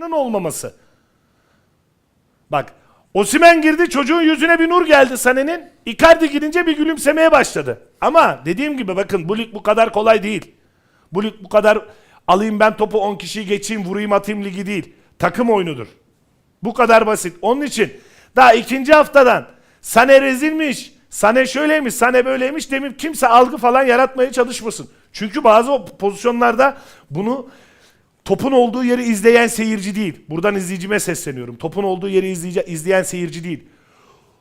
Bunun olmaması. Bak Osimen girdi çocuğun yüzüne bir nur geldi Sané'nin. Icardi girince bir gülümsemeye başladı. Ama dediğim gibi bakın bu lig bu kadar kolay değil. Bu lig bu kadar alayım ben topu 10 kişiyi geçeyim vurayım atayım ligi değil. Takım oyunudur. Bu kadar basit. Onun için daha ikinci haftadan Sane rezilmiş, Sane şöyleymiş, Sane böyleymiş demeyip kimse algı falan yaratmaya çalışmasın. Çünkü bazı o pozisyonlarda bunu topun olduğu yeri izleyen seyirci değil. Buradan izleyicime sesleniyorum. Topun olduğu yeri izleyece, izleyen seyirci değil.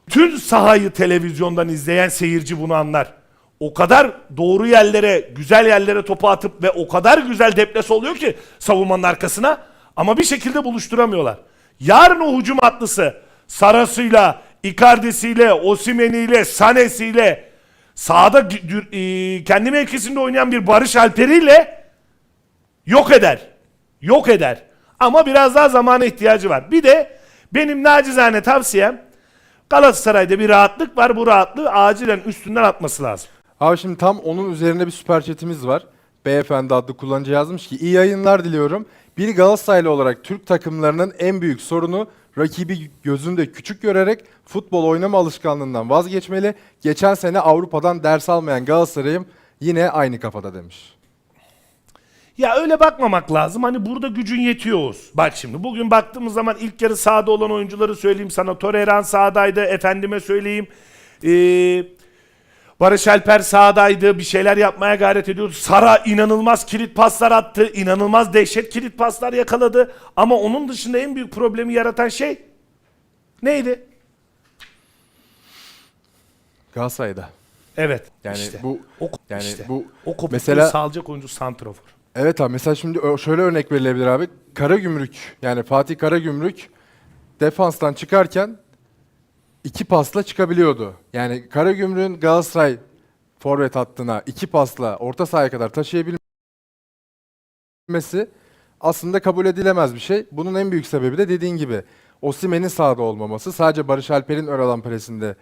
Tüm sahayı televizyondan izleyen seyirci bunu anlar. O kadar doğru yerlere, güzel yerlere topu atıp ve o kadar güzel deplas oluyor ki savunmanın arkasına ama bir şekilde buluşturamıyorlar. Yarın o hücum atlısı Sarası'yla, Icardi'siyle, Osimhen'iyle, Sane'siyle sahada gü- dü- e, kendi mevkisinde oynayan bir Barış Alper'iyle yok eder. Yok eder. Ama biraz daha zamana ihtiyacı var. Bir de benim nacizane tavsiyem Galatasaray'da bir rahatlık var. Bu rahatlığı acilen üstünden atması lazım. Abi şimdi tam onun üzerine bir süper chatimiz var. Beyefendi adlı kullanıcı yazmış ki iyi yayınlar diliyorum. Bir Galatasaraylı olarak Türk takımlarının en büyük sorunu rakibi gözünde küçük görerek futbol oynama alışkanlığından vazgeçmeli. Geçen sene Avrupa'dan ders almayan Galatasaray'ım yine aynı kafada demiş. Ya öyle bakmamak lazım. Hani burada gücün yetiyor Oğuz. Bak şimdi bugün baktığımız zaman ilk yarı sahada olan oyuncuları söyleyeyim sana. Torreira sahadaydı. Efendime söyleyeyim. Ee, Barış Alper sahadaydı. Bir şeyler yapmaya gayret ediyordu. Sara inanılmaz kilit paslar attı. İnanılmaz dehşet kilit paslar yakaladı. Ama onun dışında en büyük problemi yaratan şey neydi? Galatasaray'da. Evet. Yani işte. bu o, yani işte. bu o mesela- sağlayacak oyuncu santrofor. Evet abi mesela şimdi şöyle örnek verilebilir abi. Karagümrük yani Fatih Karagümrük defanstan çıkarken iki pasla çıkabiliyordu. Yani Karagümrük'ün Galatasaray forvet hattına iki pasla orta sahaya kadar taşıyabilmesi aslında kabul edilemez bir şey. Bunun en büyük sebebi de dediğin gibi Osimhen'in sahada olmaması, sadece Barış Alper'in ön alan presinde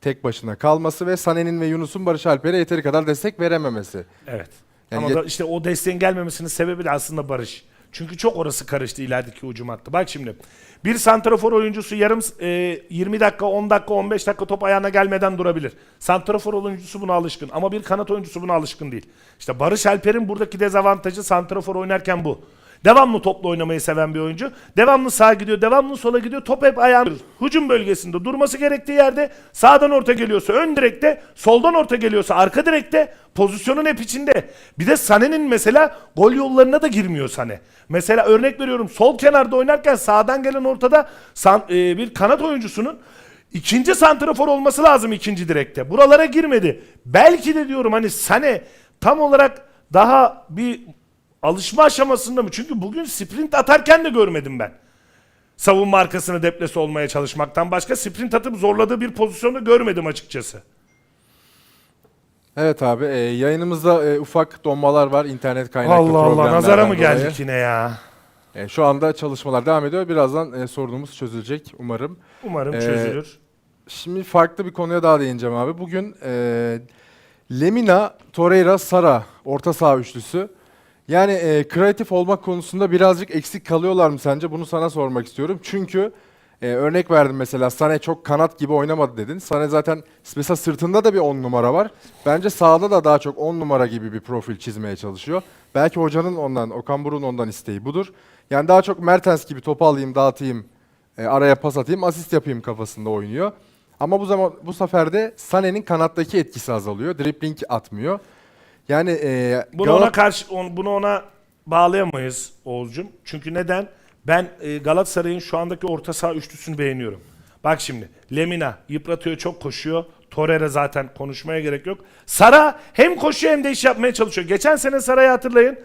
tek başına kalması ve Sané'nin ve Yunus'un Barış Alper'e yeteri kadar destek verememesi. Evet. Yani Ama da işte o desteğin gelmemesinin sebebi de aslında Barış. Çünkü çok orası karıştı ilerideki hücum hattı. Bak şimdi bir santrafor oyuncusu yarım e, 20 dakika, 10 dakika, 15 dakika top ayağına gelmeden durabilir. Santrafor oyuncusu buna alışkın ama bir kanat oyuncusu buna alışkın değil. İşte Barış Alper'in buradaki dezavantajı santrafor oynarken bu. Devamlı topla oynamayı seven bir oyuncu. Devamlı sağa gidiyor, devamlı sola gidiyor. Top hep ayağın hücum bölgesinde durması gerektiği yerde sağdan orta geliyorsa ön direkte, soldan orta geliyorsa arka direkte pozisyonun hep içinde. Bir de Sané'nin mesela gol yollarına da girmiyor Sané. Mesela örnek veriyorum sol kenarda oynarken sağdan gelen ortada san- e, bir kanat oyuncusunun ikinci santrafor olması lazım ikinci direkte. Buralara girmedi. Belki de diyorum hani Sané tam olarak daha bir alışma aşamasında mı? Çünkü bugün sprint atarken de görmedim ben. Savunma arkasını deplesi olmaya çalışmaktan başka sprint atıp zorladığı bir pozisyonu görmedim açıkçası. Evet abi e, yayınımızda e, ufak donmalar var internet kaynaklı Allah Allah nazara mı dolayı. geldik yine ya? E, şu anda çalışmalar devam ediyor. Birazdan e, sorunumuz çözülecek umarım. Umarım Ee, çözülür. Şimdi farklı bir konuya daha değineceğim abi. Bugün e, Lemina, Torreira, Sara orta saha üçlüsü. Yani e, kreatif olmak konusunda birazcık eksik kalıyorlar mı sence? Bunu sana sormak istiyorum. Çünkü e, örnek verdim mesela Sané çok kanat gibi oynamadı dedin. Sané zaten mesela sırtında da bir 10 numara var. Bence sağda da daha çok 10 numara gibi bir profil çizmeye çalışıyor. Belki hocanın ondan, Okan Buruk'un ondan isteği budur. Yani daha çok Mertens gibi topu alayım, dağıtayım, e, araya pas atayım, asist yapayım kafasında oynuyor. Ama bu zaman bu sefer de Sané'nin kanattaki etkisi azalıyor. Dribbling atmıyor. Yani e, Bunu ona karşı on- bunu ona bağlayamayız Oğuzcum. Çünkü neden? Ben e, Galatasaray'ın şu andaki orta saha üçlüsünü beğeniyorum. Bak şimdi Lemina yıpratıyor çok koşuyor. Torreira zaten konuşmaya gerek yok. Sara hem koşuyor hem de iş yapmaya çalışıyor. Geçen sene Sara'yı hatırlayın.